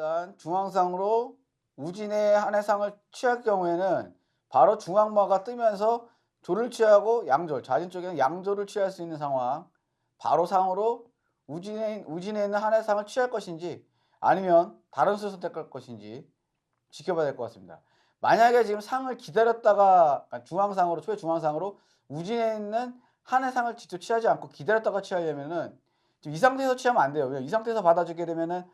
일단 중앙상으로 우진의 한해상을 취할 경우에는 바로 중앙마가 뜨면서 조를 취하고 양조, 좌진 쪽에는 양조를 취할 수 있는 상황. 바로 상으로 우진에, 우진에 있는 한해상을 취할 것인지 아니면 다른 수를 선택할 것인지 지켜봐야 될 것 같습니다. 만약에 지금 상을 기다렸다가 그러니까 중앙상으로 초회 중앙상으로 우진에 있는 한해상을 직접 취하지 않고 기다렸다가 취하려면은 지금 이 상태에서 취하면 안 돼요. 이 상태에서 받아주게 되면은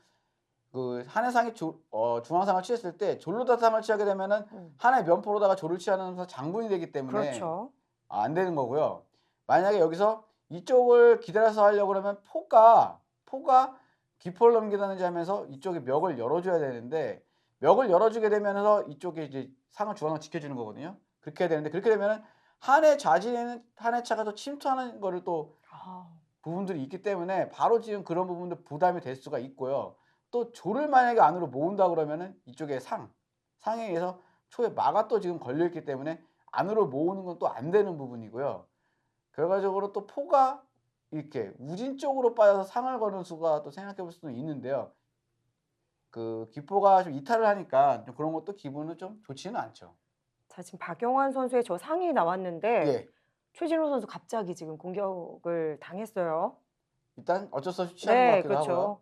그 한해상이 조, 어, 중앙상을 취했을 때 졸로다상을 취하게 되면은 음. 한해 면포로다가 조를 취하면서 장군이 되기 때문에 그렇죠. 아, 안 되는 거고요. 만약에 여기서 이쪽을 기다려서 하려고 그러면 포가 포가 기포를 넘기다는지 하면서 이쪽에 멱을 열어줘야 되는데 멱을 열어주게 되면서 이쪽에 이제 상을 중앙을 지켜주는 거거든요. 그렇게 해야 되는데 그렇게 되면은 한해 좌진에는 한해 차가 또 침투하는 거를 또 아, 부분들이 있기 때문에 바로 지금 그런 부분들 부담이 될 수가 있고요. 또 조를 만약에 안으로 모은다 그러면은 이쪽에 상 상에 의해서 초에 마가 또 지금 걸려 있기 때문에 안으로 모으는 건 또 안 되는 부분이고요. 결과적으로 또 포가 이렇게 우진 쪽으로 빠져서 상을 거는 수가 또 생각해 볼 수도 있는데요. 그 기포가 좀 이탈을 하니까 좀 그런 것도 기분은 좀 좋지는 않죠. 자 지금 박영환 선수의 저 상이 나왔는데 예. 최진호 선수 갑자기 지금 공격을 당했어요. 일단 어쩔 수 없이 것 네, 같기도 하고요.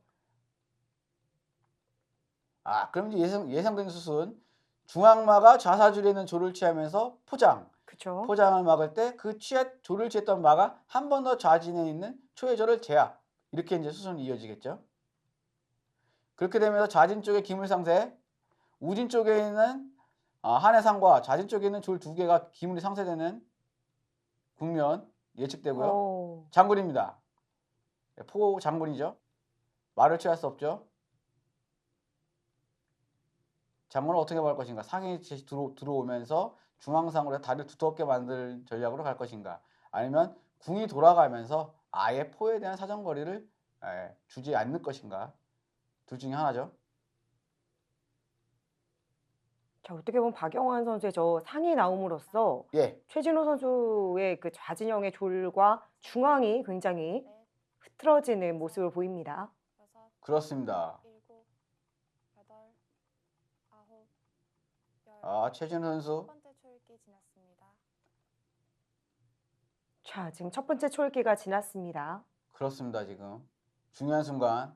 아, 그럼 이제 예상, 예상된 수순 중앙마가 좌사줄에 있는 조를 취하면서 포장, 그렇죠. 포장을 막을 때 그 취해 조를 취했던 마가 한 번 더 좌진에 있는 초회조를 제압 이렇게 이제 수순이 이어지겠죠. 그렇게 되면서 좌진 쪽에 기물상세, 우진 쪽에 있는 아, 한해상과 좌진 쪽에 있는 졸 두 개가 기물이 상세되는 국면 예측되고요. 오, 장군입니다. 네, 포 장군이죠. 말을 취할 수 없죠. 장군은 어떻게 할 것인가? 상이 다시 들어, 들어오면서 중앙상으로 다리를 두텁게 만들 전략으로 갈 것인가? 아니면 궁이 돌아가면서 아예 포에 대한 사정거리를 에, 주지 않는 것인가? 둘 중에 하나죠. 자 어떻게 보면 박영환 선수의 저 상이 나옴으로써 예, 최진호 선수의 그 좌진영의 졸과 중앙이 굉장히 흐트러지는 모습을 보입니다. 그렇습니다. 일곱, 여덟, 아홉, 열. 아, 최진우 첫 선수 번째 초읽기 지났습니다. 자 지금 첫 번째 초읽기가 지났습니다. 그렇습니다. 지금 중요한 순간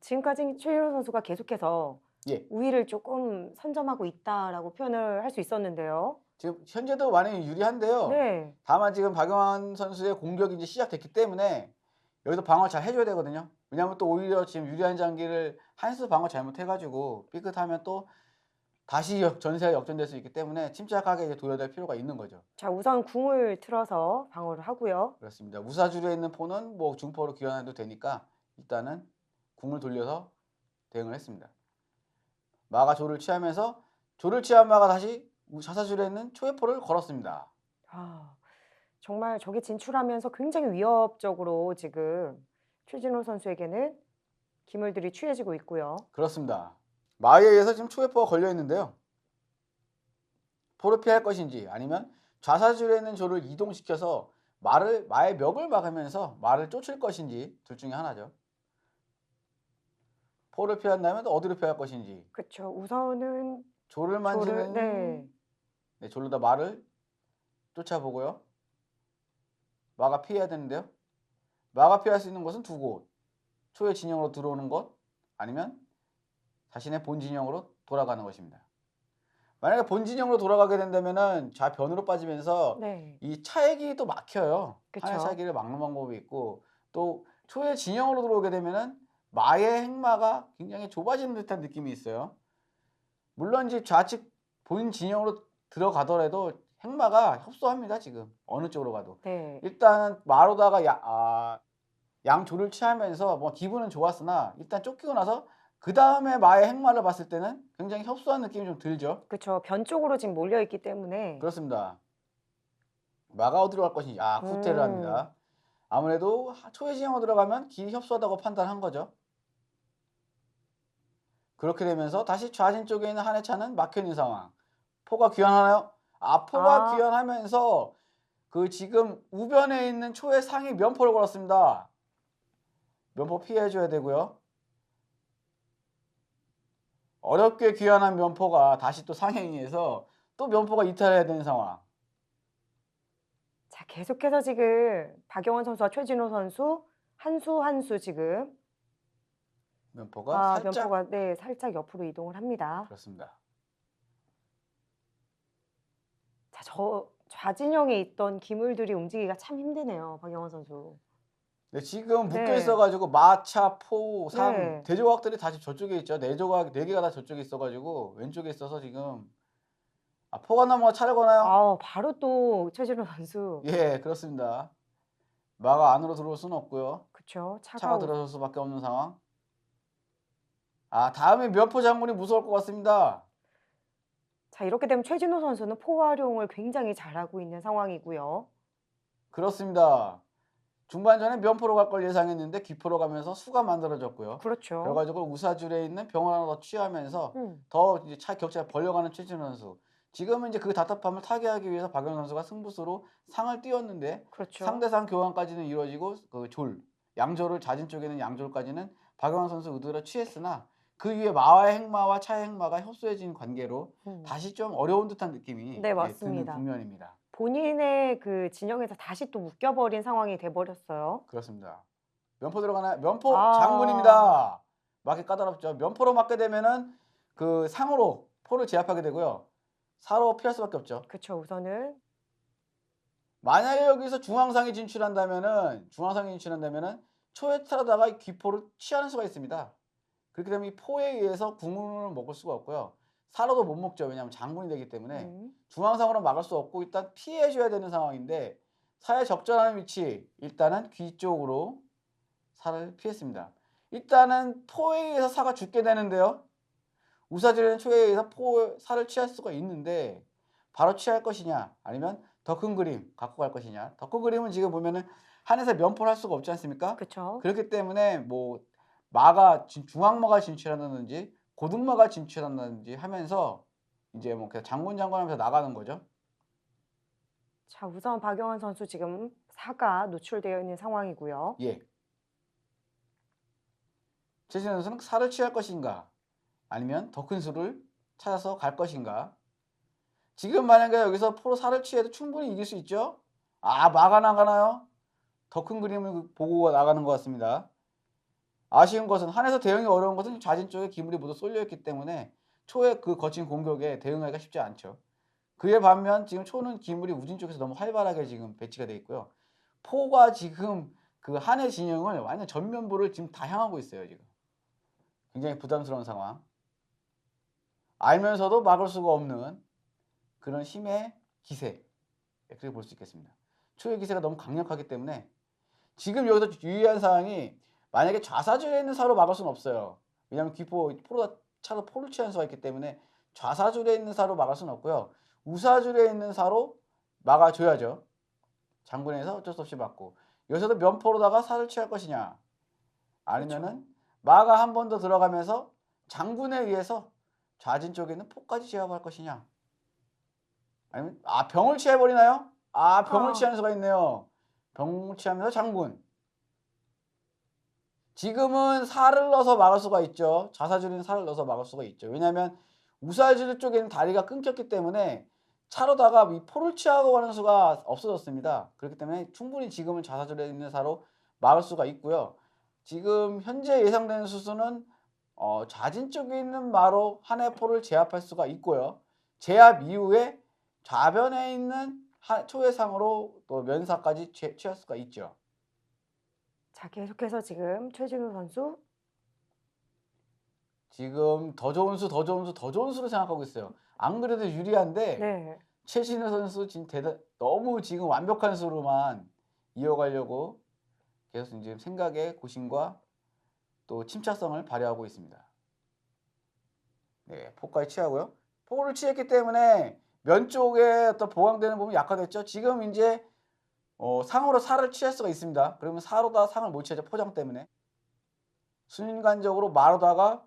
지금까지 최진호 선수가 계속해서 예. 우위를 조금 선점하고 있다라고 표현을 할 수 있었는데요. 지금 현재도 많이 유리한데요. 네, 다만 지금 박영환 선수의 공격이 이제 시작됐기 때문에 여기서 방어 잘 해줘야 되거든요. 왜냐하면 또 오히려 지금 유리한 장기를 한 수 방어 잘못해가지고 삐끗하면 또 다시 역- 전세가 역전될 수 있기 때문에 침착하게 이제 도여될 필요가 있는 거죠. 자 우선 궁을 틀어서 방어를 하고요. 그렇습니다. 우사줄에 있는 포는 뭐 중포로 귀환해도 되니까 일단은 궁을 돌려서 대응을 했습니다. 마가 조를 취하면서 조를 취한 마가 다시 우- 자사줄에 있는 초회포를 걸었습니다. 아, 정말 저기 진출하면서 굉장히 위협적으로 지금 최진호 선수에게는 기물들이 취해지고 있고요. 그렇습니다. 마에 의해서 지금 초회포가 걸려 있는데요. 포를 피할 것인지 아니면 좌사줄에 있는 조를 이동시켜서 말을 마의 멱을 막으면서 말을 쫓을 것인지 둘 중에 하나죠. 포를 피한다면 또 어디로 피할 것인지 그렇죠. 우선은 조를 만지는 조를 네. 네, 졸로다 말을 쫓아보고요. 마가 피해야 되는데요. 마가 피할 수 있는 곳은 두 곳. 초의 진영으로 들어오는 곳 아니면 자신의 본 진영으로 돌아가는 것입니다. 만약에 본 진영으로 돌아가게 된다면은 좌변으로 빠지면서 네. 이 차액이 또 막혀요. 그쵸. 하늘 차기를 막는 방법이 있고 또 초의 진영으로 들어오게 되면은 마의 행마가 굉장히 좁아지는 듯한 느낌이 있어요. 물론 이제 좌측 본 진영으로 들어가더라도 행마가 협소합니다 지금 어느 쪽으로 가도 네. 일단은 마로다가 야, 아, 양조를 취하면서 뭐 기분은 좋았으나 일단 쫓기고 나서 그 다음에 마의 행마를 봤을 때는 굉장히 협소한 느낌이 좀 들죠. 그렇죠. 변 쪽으로 지금 몰려 있기 때문에 그렇습니다. 마가 어디로 갈 것인지 아 후퇴를 음. 합니다. 아무래도 하- 초회 진영으로 들어가면 길이 협소하다고 판단한 거죠. 그렇게 되면서 다시 좌진 쪽에 있는 한해차는 막혀 있는 상황. 포가 귀환하나요? 아 포가 아. 귀환하면서 그 지금 우변에 있는 초의 상위 면포를 걸었습니다. 면포 피해줘야 되고요. 어렵게 귀환한 면포가 다시 또 상행위에서 또 면포가 이탈해야 되는 상황. 자, 계속해서 지금 박영원 선수와 최진호 선수 한 수 한 수 지금 면포가 아, 살짝 면포가 네, 살짝 옆으로 이동을 합니다. 그렇습니다. 자, 저 좌진영에 있던 기물들이 움직이기가 참 힘드네요. 박영원 선수. 네, 지금 묶여 네. 있어가지고 마차, 포, 상 네. 대조각들이 다시 저쪽에 있죠. 네 조각 네 개가 다 저쪽에 있어가지고 왼쪽에 있어서 지금 아 포가 넘어가 차를 거나요? 아, 바로 또 최진호 선수. 예, 그렇습니다. 마가 안으로 들어올 수는 없고요. 그쵸? 차가 차가 오- 들어설 수밖에 없는 상황. 아 다음에 면포 장군이 무서울 것 같습니다. 자, 이렇게 되면 최진호 선수는 포 활용을 굉장히 잘하고 있는 상황이고요. 그렇습니다. 중반전에 면포로 갈 걸 예상했는데 귀포로 가면서 수가 만들어졌고요. 그렇죠. 그래가지고 우사줄에 있는 병을 하나 더 취하면서 음, 더 이제 차 격차가 벌려가는 최진호 선수. 지금은 이제 그 답답함을 타개하기 위해서 박영 선수가 승부수로 상을 띄웠는데 그렇죠. 상대상 교환까지는 이루어지고 그 졸, 양졸을 자진 쪽에는 양졸까지는 박영환 선수 의도로 취했으나 그 위에 마와의 행마와 차의 행마가 협소해진 관계로 음. 다시 좀 어려운 듯한 느낌이 네, 예, 맞습니다. 국면입니다. 본인의 그 진영에서 다시 또 묶여버린 상황이 돼버렸어요. 그렇습니다. 면포 들어가나요? 면포 아. 장군입니다. 맞기 까다롭죠. 면포로 맞게 되면은 그 상으로 포를 제압하게 되고요. 사로 피할 수밖에 없죠. 그쵸, 우선은. 만약에 여기서 중앙상이 진출한다면은 중앙상이 진출한다면은 초에 타다가 귀포를 취하는 수가 있습니다. 그렇게 되면 이 포에 의해서 궁을 먹을 수가 없고요. 사로도 못 먹죠. 왜냐하면 장군이 되기 때문에 음, 중앙상으로 막을 수 없고 일단 피해줘야 되는 상황인데 사에 적절한 위치 일단은 귀 쪽으로 살을 피했습니다. 일단은 포에 의해서 사가 죽게 되는데요. 우사질은 초에 의해서 포 살을 취할 수가 있는데 바로 취할 것이냐 아니면 더 큰 그림 갖고 갈 것이냐 더 큰 그림은 지금 보면은 한에서 면포를 할 수가 없지 않습니까? 그쵸. 그렇기 때문에 뭐 마가 진- 중앙마가 진출한다든지 고등마가 진출한다든지 하면서 이제 뭐 그냥 장군 장군하면서 나가는 거죠. 자, 우선 박영원 선수 지금 사가 노출되어 있는 상황이고요. 예. 최진 선수는 살을 취할 것인가 아니면 더 큰 수를 찾아서 갈 것인가 지금 만약에 여기서 포로 살을 취해도 충분히 이길 수 있죠 아 마가 나가나요 더 큰 그림을 보고 나가는 것 같습니다 아쉬운 것은 한에서 대응이 어려운 것은 좌진 쪽에 기물이 모두 쏠려 있기 때문에 초의 그 거친 공격에 대응하기가 쉽지 않죠. 그에 반면 지금 초는 기물이 우진 쪽에서 너무 활발하게 지금 배치가 되어 있고요. 포가 지금 그 한의 진영을 완전 전면부를 지금 다 향하고 있어요 지금. 굉장히 부담스러운 상황. 알면서도 막을 수가 없는 그런 힘의 기세. 네, 그렇게 볼 수 있겠습니다. 초의 기세가 너무 강력하기 때문에 지금 여기서 유의한 사항이 만약에 좌사주에 있는 사로 막을 수는 없어요. 왜냐하면 귀포 포로가 차서 포를 취한 수가 있기 때문에 좌사줄에 있는 사로 막을 수는 없고요. 우사줄에 있는 사로 막아줘야죠. 장군에서 어쩔 수 없이 맞고. 여기서도 면포로다가 살을 취할 것이냐? 아니면은 마가 한 번 더 들어가면서 장군에 의해서 좌진 쪽에 있는 포까지 제압할 것이냐? 아니면 아 병을 취해버리나요? 아 병을 아. 취하는 수가 있네요. 병을 취하면서 장군 지금은 살을 넣어서 막을 수가 있죠 좌사줄인 살을 넣어서 막을 수가 있죠 왜냐하면 우사줄 쪽에는 다리가 끊겼기 때문에 차로다가 이 포를 취하고 가는 수가 없어졌습니다. 그렇기 때문에 충분히 지금은 좌사줄에 있는 사로 막을 수가 있고요. 지금 현재 예상되는 수수는 어, 좌진 쪽에 있는 마로 한해 포를 제압할 수가 있고요. 제압 이후에 좌변에 있는 하- 초회상으로 또 면사까지 취- 취할 수가 있죠. 자, 계속해서 지금 최진호 선수 지금 더 좋은 수, 더 좋은 수, 더 좋은 수로 생각하고 있어요. 안 그래도 유리한데 네. 최신우 선수 지금 대단 너무 지금 완벽한 수로만 이어가려고 계속 지금 생각의 고심과 또 침착성을 발휘하고 있습니다. 네, 포까지 취하고요. 포를 취했기 때문에 면 쪽에 어떤 보강되는 부분이 약화됐죠. 지금 이제 어, 상으로 살을 취할 수가 있습니다. 그러면 사로다 상을 못 취하죠. 포장 때문에. 순간적으로 마로다가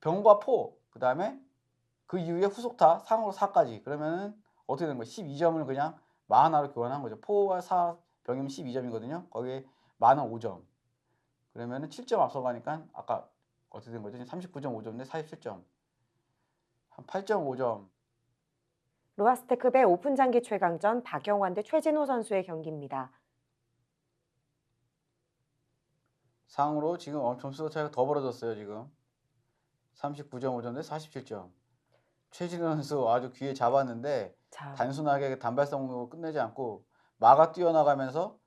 병과 포, 그 다음에 그 이후에 후속타 상으로 사까지 그러면은 어떻게 되는 거예요? 12점을 그냥 마 하나로 교환한 거죠. 포와 사 병이면 12점이거든요. 거기에 마는 5점. 그러면은 7점 앞서가니까 아까 어떻게 된 거죠? 39.5점인데 47점. 한 8.5점. 로하스테크배 오픈 장기 최강전 박영환 대 최진호 선수의 경기입니다. 상으로 지금 어, 점수 차이가 더 벌어졌어요, 지금. 39.5점 대 47점. 최진호 선수 아주 귀에 잡았는데 자, 단순하게 단발성으로 끝내지 않고 마가 뛰어나가면서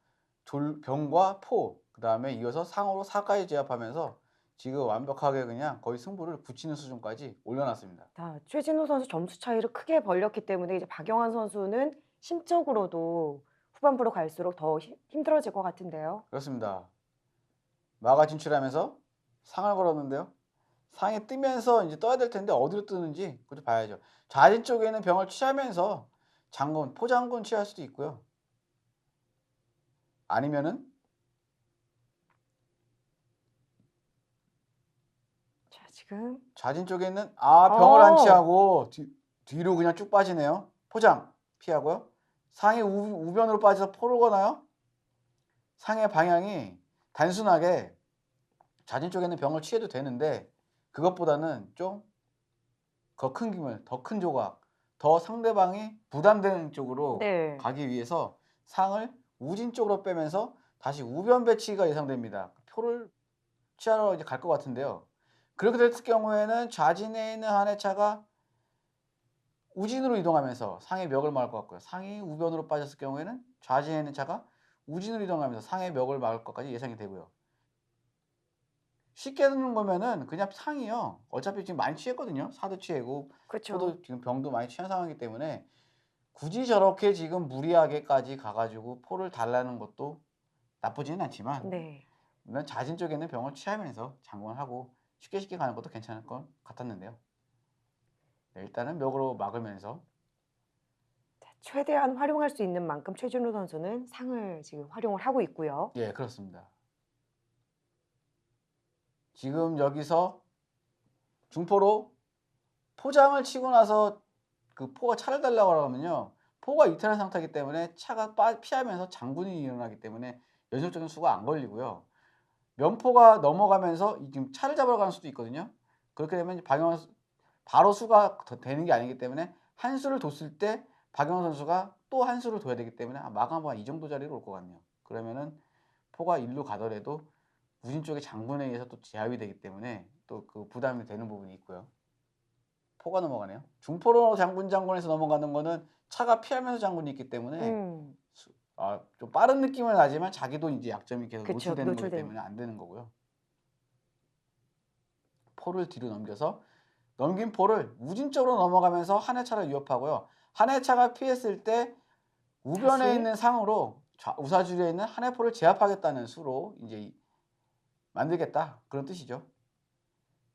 졸, 병과 포, 그 다음에 이어서 상으로 사까지 제압하면서 지금 완벽하게 그냥 거의 승부를 굳히는 수준까지 올려놨습니다. 자, 최진호 선수 점수 차이를 크게 벌렸기 때문에 이제 박영환 선수는 심적으로도 후반부로 갈수록 더 힘- 힘들어질 것 같은데요. 그렇습니다. 마가 진출하면서 상을 걸었는데요. 상에 뜨면서 이제 떠야 될 텐데 어디로 뜨는지 그것도 봐야죠. 좌진 쪽에는 병을 취하면서 장군, 포장군 취할 수도 있고요. 아니면은 자, 지금 좌진 쪽에는 아 병을 안 어. 취하고 뒤, 뒤로 그냥 쭉 빠지네요. 포장 피하고요. 상이 우, 우변으로 빠져서 포를 거나요? 상의 방향이 단순하게 좌진 쪽에는 병을 취해도 되는데 그것보다는 좀 더 큰 기물, 더 큰 조각, 더 상대방이 부담되는 쪽으로 네. 가기 위해서 상을 우진 쪽으로 빼면서 다시 우변 배치가 예상됩니다. 표를 취하러 이제 갈 것 같은데요. 그렇게 됐을 경우에는 좌진에 있는 한 해차가 우진으로 이동하면서 상의 멱을 막을 것 같고요. 상이 우변으로 빠졌을 경우에는 좌진에 있는 차가 우진으로 이동하면서 상의 멱을 막을 것까지 예상이 되고요. 쉽게 듣는 거면은 그냥 상이요. 어차피 지금 많이 취했거든요. 사도 취하고 그렇죠. 저도 지금 병도 많이 취한 상황이기 때문에 굳이 저렇게 지금 무리하게까지 가가지고 포를 달라는 것도 나쁘지는 않지만 네. 자진 쪽에는 병을 취하면서 장군을 하고 쉽게 쉽게 가는 것도 괜찮을 것 같았는데요. 네, 일단은 멱으로 막으면서 자, 최대한 활용할 수 있는 만큼 최진호 선수는 상을 지금 활용을 하고 있고요. 예 그렇습니다. 지금 여기서 중포로 포장을 치고 나서 그 포가 차를 달라고 하면요 포가 이탈한 상태이기 때문에 차가 빠- 피하면서 장군이 일어나기 때문에 연속적인 수가 안 걸리고요. 면포가 넘어가면서 이 지금 차를 잡으러 가는 수도 있거든요. 그렇게 되면 박영환 선- 바로 수가 더 되는 게 아니기 때문에 한 수를 뒀을 때 박영환 선수가 또 한 수를 둬야 되기 때문에 아, 마감 한 이 정도 자리로 올 것 같네요. 그러면은 포가 일로 가더라도 우진 쪽의 장군에 의해서 또 제압이 되기 때문에 또 그 부담이 되는 부분이 있고요. 포가 넘어가네요. 중포로 장군 장군에서 넘어가는 거는 차가 피하면서 장군이 있기 때문에 음, 아, 좀 빠른 느낌은 나지만 자기도 이제 약점이 계속 그쵸, 노출되는 거기 노출되는. 때문에 안 되는 거고요. 포를 뒤로 넘겨서 넘긴 포를 우진 쪽으로 넘어가면서 한 해차를 위협하고요. 한 해차가 피했을 때 우변에 다시? 있는 상으로 좌- 우사줄에 있는 한 해포를 제압하겠다는 수로 이제 이- 만들겠다 그런 뜻이죠.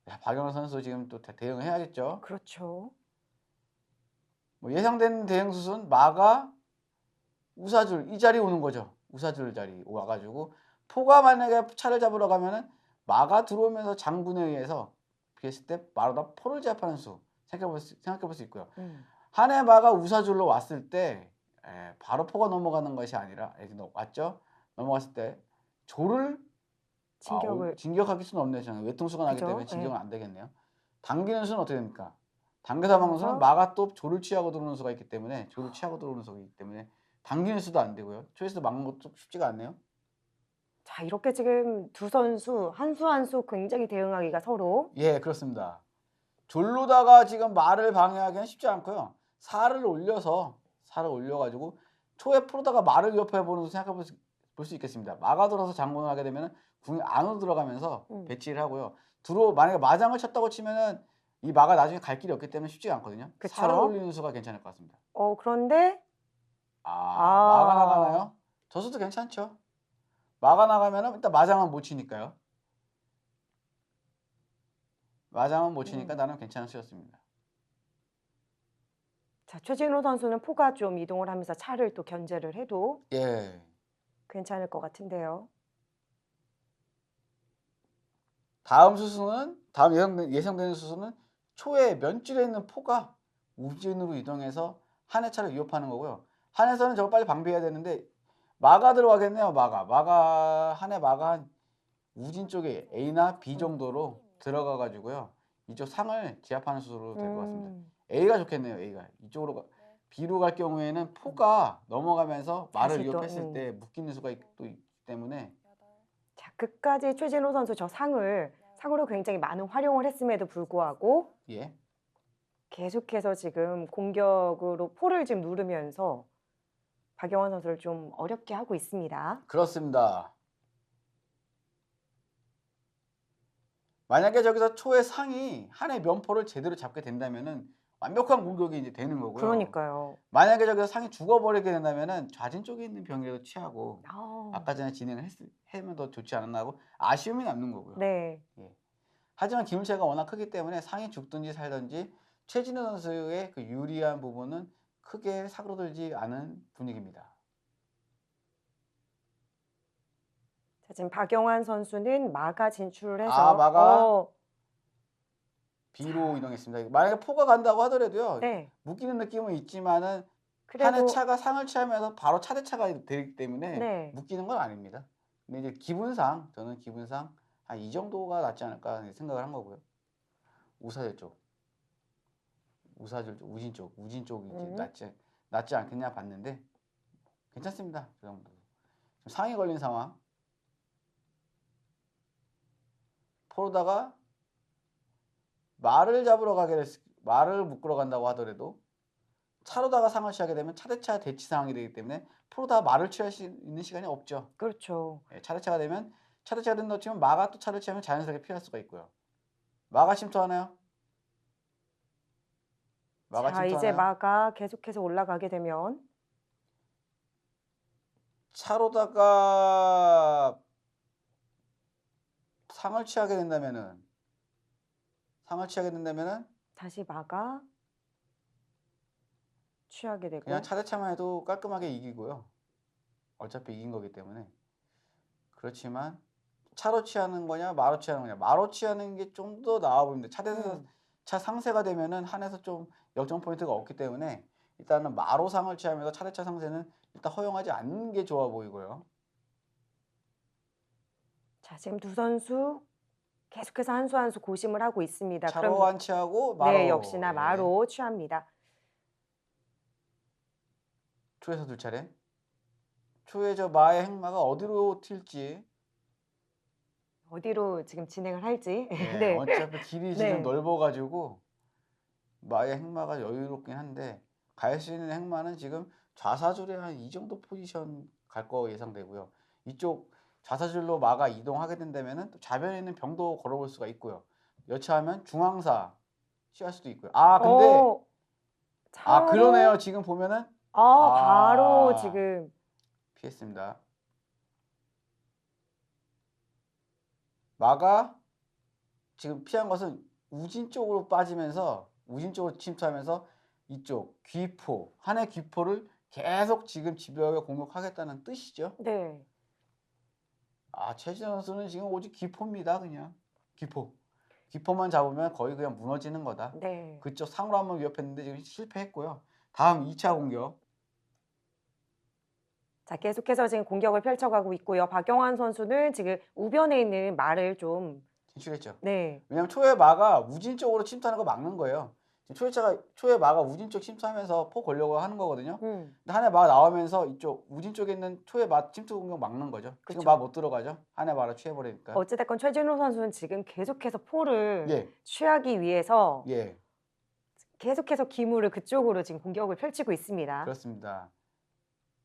야, 박영호 선수 지금 또 대- 대응을 해야겠죠. 그렇죠. 뭐 예상되는 대응 수순 마가 우사줄 이 자리 오는 거죠. 우사줄 자리 와가지고 포가 만약에 차를 잡으러 가면은 마가 들어오면서 장군에 의해서 비했을 때 마로다 포를 제압하는 수 생각해볼 수, 생각해볼 수 있고요. 음, 한해 마가 우사줄로 왔을 때 에, 바로 포가 넘어가는 것이 아니라 이렇게 넘- 왔죠. 넘어갔을 때 조를 아, 진격을 어, 진격할 수는 없네요. 저는 외통수가 나기 그죠? 때문에 예. 진격은 안 되겠네요. 당기는 수는 어떻게 됩니까? 당겨서 막는 수는 마가 또 조를 취하고 들어오는 수가 있기 때문에 조를 취하고 들어오는 수가 있기 때문에 당기는 수도 안 되고요. 초에서 막는 것도 쉽지가 않네요. 자, 이렇게 지금 두 선수 한 수 한 수 굉장히 대응하기가 서로 예, 그렇습니다. 졸로다가 지금 말을 방해하기는 쉽지 않고요. 살을 올려서 살을 올려가지고 초에 풀어다가 말을 위협해 보는 생각해 볼수 있겠습니다. 마가 들어서 장군을 하게 되면 궁이 안으로 들어가면서 음. 배치를 하고요. 들어 만약에 마장을 쳤다고 치면은 이 마가 나중에 갈 길이 없기 때문에 쉽지가 않거든요. 그쵸. 살을 올리는 수가 괜찮을 것 같습니다. 어, 그런데 아, 아. 마가 나가나요? 저 수도 괜찮죠. 마가 나가면은 일단 마장은 못 치니까요. 마장은 못 치니까 음. 나는 괜찮은 수였습니다. 자, 최진호 선수는 포가 좀 이동을 하면서 차를 또 견제를 해도 예. 괜찮을 것 같은데요. 다음 수순은 다음 예상되, 예상되는 수순은 초에 면줄에 있는 포가 우진으로 이동해서 한 해차를 위협하는 거고요. 한해서는 저거 빨리 방비해야 되는데 마가 들어가겠네요. 마가 마가 한해 마가 한 우진 쪽에 A나 B 정도로 들어가 가지고요. 이쪽 상을 제압하는 수로 될 것 같습니다. 음, A가 좋겠네요. A가 이쪽으로 가- 네. B로 갈 경우에는 포가 넘어가면서 말을 다시 또, 위협했을 음. 때 묶이는 수가 있, 또 있기 때문에 자, 끝까지 최진호 선수 저 상을 상으로 굉장히 많은 활용을 했음에도 불구하고 예 계속해서 지금 공격으로 포를 지금 누르면서 박영환 선수를 좀 어렵게 하고 있습니다. 그렇습니다. 만약에 저기서 초의 상이 한의 면포를 제대로 잡게 된다면은 완벽한 공격이 이제 되는 거고요. 그러니까요. 만약에 저기서 상이 죽어버리게 된다면은 좌진 쪽에 있는 병이라도 취하고 아, 아까 전에 진행을 했, 하면 더 좋지 않았나 하고 아쉬움이 남는 거고요. 네. 하지만 기물차가 워낙 크기 때문에 상이 죽든지 살든지 최진우 선수의 그 유리한 부분은 크게 사그러들지 않은 분위기입니다. 자, 지금 박영환 선수는 마가 진출을 해서 아, 마가? 어, B로 이동했습니다. 만약에 포가 간다고 하더라도요. 네. 묶이는 느낌은 있지만은 그래도 차가 상을 취하면서 바로 차대차가 되기 때문에 네. 묶이는 건 아닙니다. 근데 이제 기분상 저는 기분상 한 이 정도가 낫지 않을까 생각을 한 거고요. 우사들 쪽, 우사들 쪽, 우진 쪽, 우진 쪽이 이제 음. 낫지 낫지 않겠냐 봤는데 괜찮습니다. 그 정도. 지금 상에 걸린 상황. 포로다가 말을 잡으러 가게 됐, 말을 묶으러 간다고 하더라도 차로다가 상을 취하게 되면 차대차 대치 상황이 되기 때문에 프로다 말을 취할 수 있는 시간이 없죠. 그렇죠. 예, 차대차가 되면 차대차가 된다고 치면 마가 또 차를 취하면 자연스럽게 피할 수가 있고요. 마가 침투하나요? 마가 자, 이제 침투하나요? 마가 계속해서 올라가게 되면 차로다가 상을 취하게 된다면은 상을 취하게 된다면은 다시 마가 취하게 되고 그냥 차대차만 해도 깔끔하게 이기고요. 어차피 이긴 거기 때문에. 그렇지만 차로 취하는 거냐 마로 취하는 거냐 마로 취하는 게 좀 더 나아 보입니다. 차대에서 음. 차 상세가 되면은 한에서 좀 역전 포인트가 없기 때문에 일단은 마로 상을 취하면서 차대차 상세는 일단 허용하지 않는 게 좋아 보이고요. 자, 지금 두 선수 계속해서 한 수 한 수 고심을 하고 있습니다. 차로 그럼 안 취하고 마로. 네, 역시나 예. 마로 취합니다. 초에서 두 차례. 초에 저 마의 행마가 어디로 튈지 어디로 지금 진행을 할지. 네, 네. 어차피 길이 지금 네. 넓어가지고 마의 행마가 여유롭긴 한데 갈 수 있는 행마는 지금 좌사줄에 한 이 정도 포지션 갈 거 예상되고요. 이쪽 좌사줄로 마가 이동하게 된다면은 또 좌변에 있는 병도 걸어볼 수가 있고요. 여차하면 중앙사 취할 수도 있고요. 아 근데 어, 아 그러네요. 지금 보면은 아, 아. 바로 지금 피했습니다. 마가 지금 피한 것은 우진 쪽으로 빠지면서 우진 쪽으로 침투하면서 이쪽 귀포 한해 귀포를 계속 지금 집요하게 공격하겠다는 뜻이죠. 네. 아 최진 선수는 지금 오직 귀포입니다. 그냥 귀포. 귀포만 잡으면 거의 그냥 무너지는 거다. 네. 그쪽 상으로 한번 위협했는데 지금 실패했고요. 다음 2차 공격. 자, 계속해서 지금 공격을 펼쳐가고 있고요. 박영환 선수는 지금 우변에 있는 말을 좀 진출했죠. 네. 왜냐면 초에 마가 우진 쪽으로 침투하는 거 막는 거예요. 지금 초에차가 초에 마가 우진 쪽 침투하면서 포 걸려고 하는 거거든요. 음. 근데 한해 마 나오면서 이쪽 우진 쪽에 있는 초에 마 침투 공격 막는 거죠. 그쵸. 지금 마 못 들어가죠. 한해 마를 취해버리니까. 어찌됐건 최진호 선수는 지금 계속해서 포를 예, 취하기 위해서 예, 계속해서 기물을 그쪽으로 지금 공격을 펼치고 있습니다. 그렇습니다.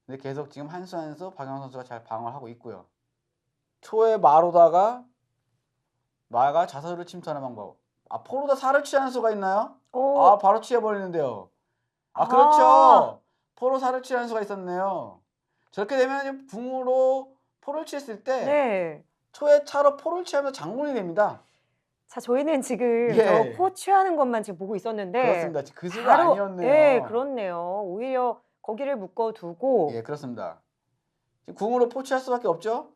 근데 계속 지금 한 수 한 수 박영 선수가 잘 방어를 하고 있고요. 초에 마로다가 마가 자사주를 침투하는 방법. 아 포로다 살을 취하는 수가 있나요? 오, 아 바로 취해버리는데요. 아 아. 그렇죠. 포로 살을 취하는 수가 있었네요. 저렇게 되면 붕으로 포를 취했을 때 네. 초에 차로 포를 취하면서 장군이 됩니다. 자, 저희는 지금 예. 저포 취하는 것만 지금 보고 있었는데 그렇습니다. 그 수가 네. 바로 아니었네요. 네, 그렇네요. 오히려 거기를 묶어 두고 예, 그렇습니다. 지금 궁으로 포 취할 수밖에 없죠.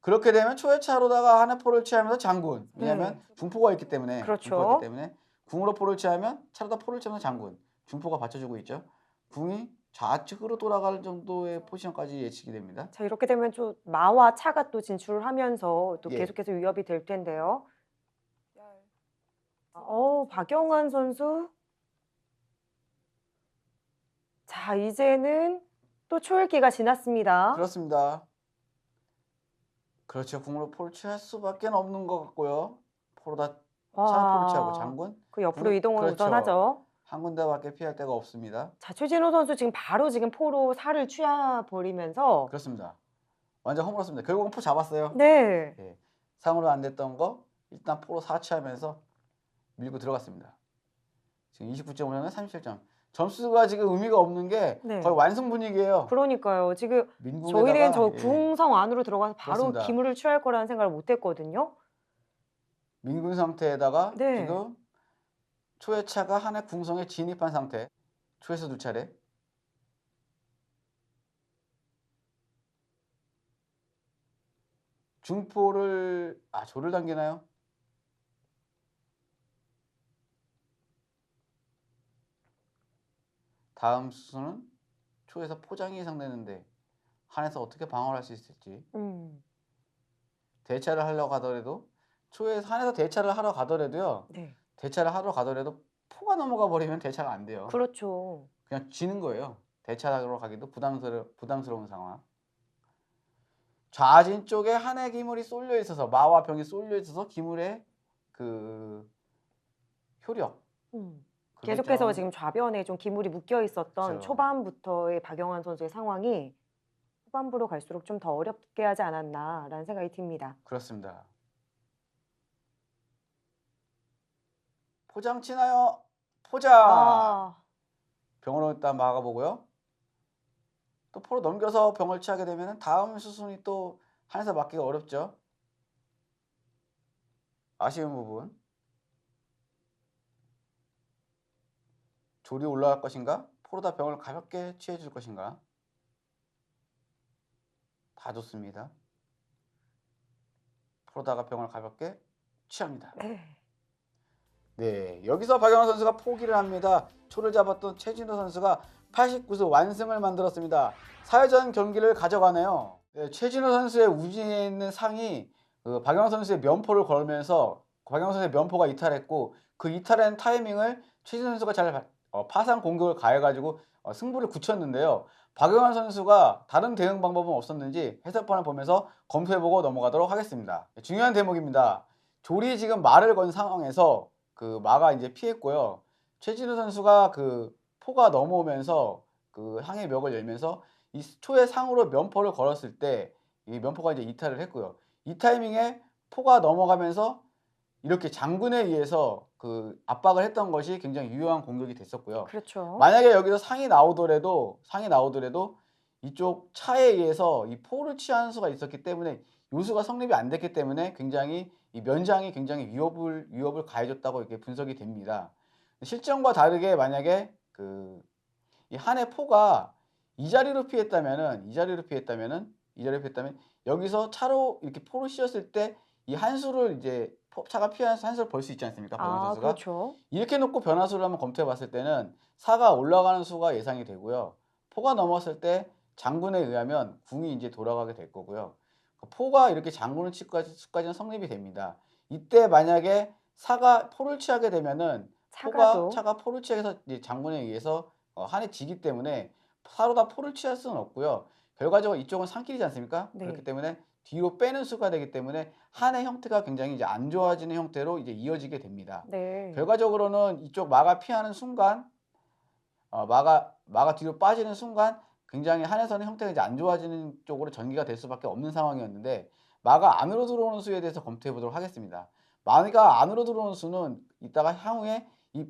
그렇게 되면 초에 차로다가 하나 포를 취하면서 장군. 왜냐하면 중포가 있기 때문에. 네. 그렇죠. 중포가 있기 때문에 궁으로 포를 취하면 차로다 포를 취하면서 장군. 중포가 받쳐주고 있죠. 궁이 좌측으로 돌아갈 정도의 포지션까지 예측이 됩니다. 자, 이렇게 되면 좀 마와 차가 또 진출을 하면서 또 예. 계속해서 위협이 될 텐데요. 열. 어, 박영환 선수. 자, 이제는 또 초읽기가 지났습니다. 그렇습니다. 그렇죠. 궁으로 취할 수밖에 없는 것 같고요. 포로다 차 포를 취하고 와, 장군 그 옆으로 음, 이동을 그렇죠. 우선하죠. 한 군데밖에 피할 데가 없습니다. 자, 최진호 선수 지금 바로 지금 포로 살을 취해 버리면서 그렇습니다. 완전 허물었습니다. 결국은 포 잡았어요. 네. 예. 상으로 안 됐던 거 일단 포로 사치하면서 밀고 들어갔습니다. 지금 29.5점에 37점. 점수가 지금 의미가 없는 게 네. 거의 완승 분위기예요. 그러니까요. 지금 저희는 저 예. 궁성 안으로 들어가서 바로 그렇습니다. 기물을 취할 거라는 생각을 못 했거든요. 민군 상태에다가 네. 지금 초회차가 한해 궁성에 진입한 상태. 초에서 두 차례. 중포를 아 조를 당기나요? 다음 수는 초에서 포장이 예상되는데 한에서 어떻게 방어를 할 수 있을지 음. 대차를 하려고 하더라도 초에서 한에서 대차를 하러 가더라도요 네. 대차를 하러 가더라도 포가 넘어가 버리면 대차가 안 돼요. 그렇죠. 그냥 지는 거예요. 대차하러 가기도 부담스러, 부담스러운 상황. 좌진 쪽에 한해 기물이 쏠려 있어서 마와 병이 쏠려 있어서 기물의 그 효력. 음. 계속해서 좀- 지금 좌변에 좀 기물이 묶여 있었던 그렇죠. 초반부터의 박영환 선수의 상황이 후반부로 갈수록 좀 더 어렵게 하지 않았나라는 생각이 듭니다. 그렇습니다. 포장 치나요? 포장. 아, 병으로 일단 막아보고요. 또 포로 넘겨서 병을 취하게 되면 다음 수순이 또 한에서 막기가 어렵죠. 아쉬운 부분. 조리 올라갈 것인가? 포로다 병을 가볍게 취해 줄 것인가? 다 좋습니다. 포로다가 병을 가볍게 취합니다. 네. 네, 여기서 박영환 선수가 포기를 합니다. 초를 잡았던 최진호 선수가 89수 완승을 만들었습니다. 4회전 경기를 가져가네요. 네, 최진호 선수의 우진에 있는 상이 그 박영환 선수의 면포를 걸면서 박영환 선수의 면포가 이탈했고 그 이탈한 타이밍을 최진호 선수가 잘 바- 어, 파상 공격을 가해가지고 어, 승부를 굳혔는데요. 박영환 선수가 다른 대응 방법은 없었는지 해설판을 보면서 검토해보고 넘어가도록 하겠습니다. 중요한 대목입니다. 조리 지금 말을 건 상황에서 그 마가 이제 피했고요. 최진우 선수가 그 포가 넘어오면서 그 항해 멱을 열면서 이 초의 상으로 면포를 걸었을 때 이 면포가 이제 이탈을 했고요. 이 타이밍에 포가 넘어가면서 이렇게 장군에 의해서 그 압박을 했던 것이 굉장히 유효한 공격이 됐었고요. 그렇죠. 만약에 여기서 상이 나오더라도 상이 나오더라도 이쪽 차에 의해서 이 포를 취한 수가 있었기 때문에 요수가 성립이 안 됐기 때문에 굉장히 이 면장이 굉장히 위협을 위협을 가해줬다고 이렇게 분석이 됩니다. 실전과 다르게 만약에 그 이 한해 포가 이 자리로 피했다면은 이 자리로 피했다면은 이 자리로 피했다면 여기서 차로 이렇게 포를 씌웠을 때 이 한 수를 이제 포- 차가 피한 한 수를 벌 수 있지 않습니까? 박영선 아, 선수가 그렇죠. 이렇게 놓고 변화수를 한번 검토해 봤을 때는 사가 올라가는 수가 예상이 되고요. 포가 넘었을 때 장군에 의하면 궁이 이제 돌아가게 될 거고요. 그 포가 이렇게 장군을 치까지 수까지는 성립이 됩니다. 이때 만약에 사가 포를 취하게 되면은 차가도 포가 차가 포를 취해서 장군에 의해서 어, 한해 지기 때문에 사로다 포를 취할 수는 없고요. 결과적으로 이쪽은 산길이지 않습니까? 네. 그렇기 때문에 뒤로 빼는 수가 되기 때문에 한해 형태가 굉장히 이제 안 좋아지는 형태로 이제 이어지게 됩니다. 네. 결과적으로는 이쪽 마가 피하는 순간 어, 마가 마가 뒤로 빠지는 순간 굉장히 한해서는 형태가 이제 안 좋아지는 쪽으로 전개가 될 수밖에 없는 상황이었는데 마가 안으로 들어오는 수에 대해서 검토해 보도록 하겠습니다. 마가 안으로 들어오는 수는 이따가 향후에 이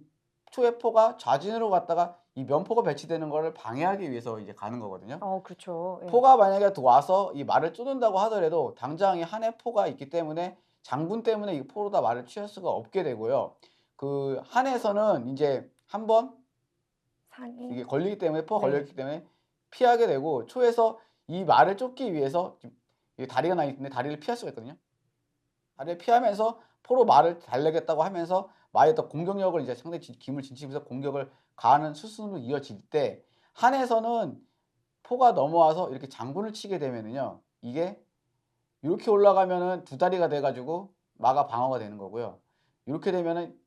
초회포가 좌진으로 갔다가 이 면포가 배치되는 것을 방해하기 위해서 이제 가는 거거든요. 어, 그렇죠. 예. 포가 만약에 와서 이 말을 쫓는다고 하더라도 당장 이 한해 포가 있기 때문에 장군 때문에 이 포로 다 말을 취할 수가 없게 되고요. 그 한해에서는 이제 한번 상이 이게 걸리기 때문에 포가 네. 걸렸기 때문에 피하게 되고 초에서 이 말을 쫓기 위해서 다리가 나 있는데 다리를 피할 수가 있거든요. 다리를 피하면서 포로 말을 달래겠다고 하면서 말의 또 공격력을 이제 상대 진- 기물 진치면서 공격을 가하는 수순으로 이어질 때 한에서는 포가 넘어와서 이렇게 장군을 치게 되면은요. 이게 이렇게 올라가면은 두 다리가 돼 가지고 마가 방어가 되는 거고요. 이렇게 되면은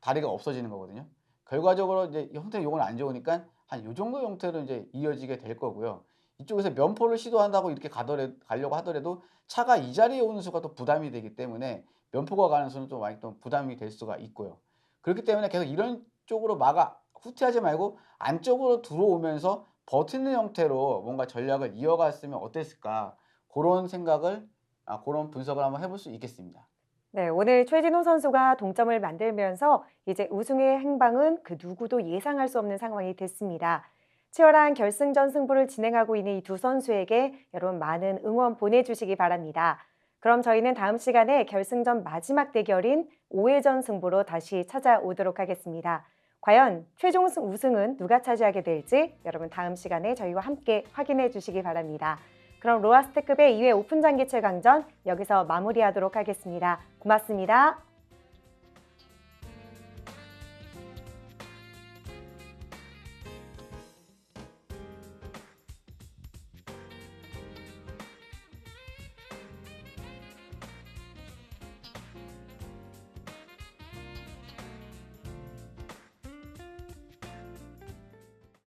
다리가 없어지는 거거든요. 결과적으로 이제 형태 요건 안 좋으니까 한 요 정도 형태로 이제 이어지게 될 거고요. 이쪽에서 면포를 시도한다고 이렇게 가더라 가려고 하더라도 차가 이 자리에 오는 수가 또 부담이 되기 때문에 면포가 가는 수는 좀 많이 또 부담이 될 수가 있고요. 그렇기 때문에 계속 이런 쪽으로 마가 후퇴하지 말고 안쪽으로 들어오면서 버티는 형태로 뭔가 전략을 이어갔으면 어땠을까 그런 생각을 아, 그런 분석을 한번 해볼 수 있겠습니다. 네, 오늘 최진호 선수가 동점을 만들면서 이제 우승의 행방은 그 누구도 예상할 수 없는 상황이 됐습니다. 치열한 결승전 승부를 진행하고 있는 이 두 선수에게 여러분 많은 응원 보내주시기 바랍니다. 그럼 저희는 다음 시간에 결승전 마지막 대결인 5회전 승부로 다시 찾아오도록 하겠습니다. 과연 최종 승- 우승은 누가 차지하게 될지 여러분 다음 시간에 저희와 함께 확인해 주시기 바랍니다. 그럼 로아스테급의 2회 오픈 장기 최강전 여기서 마무리하도록 하겠습니다. 고맙습니다.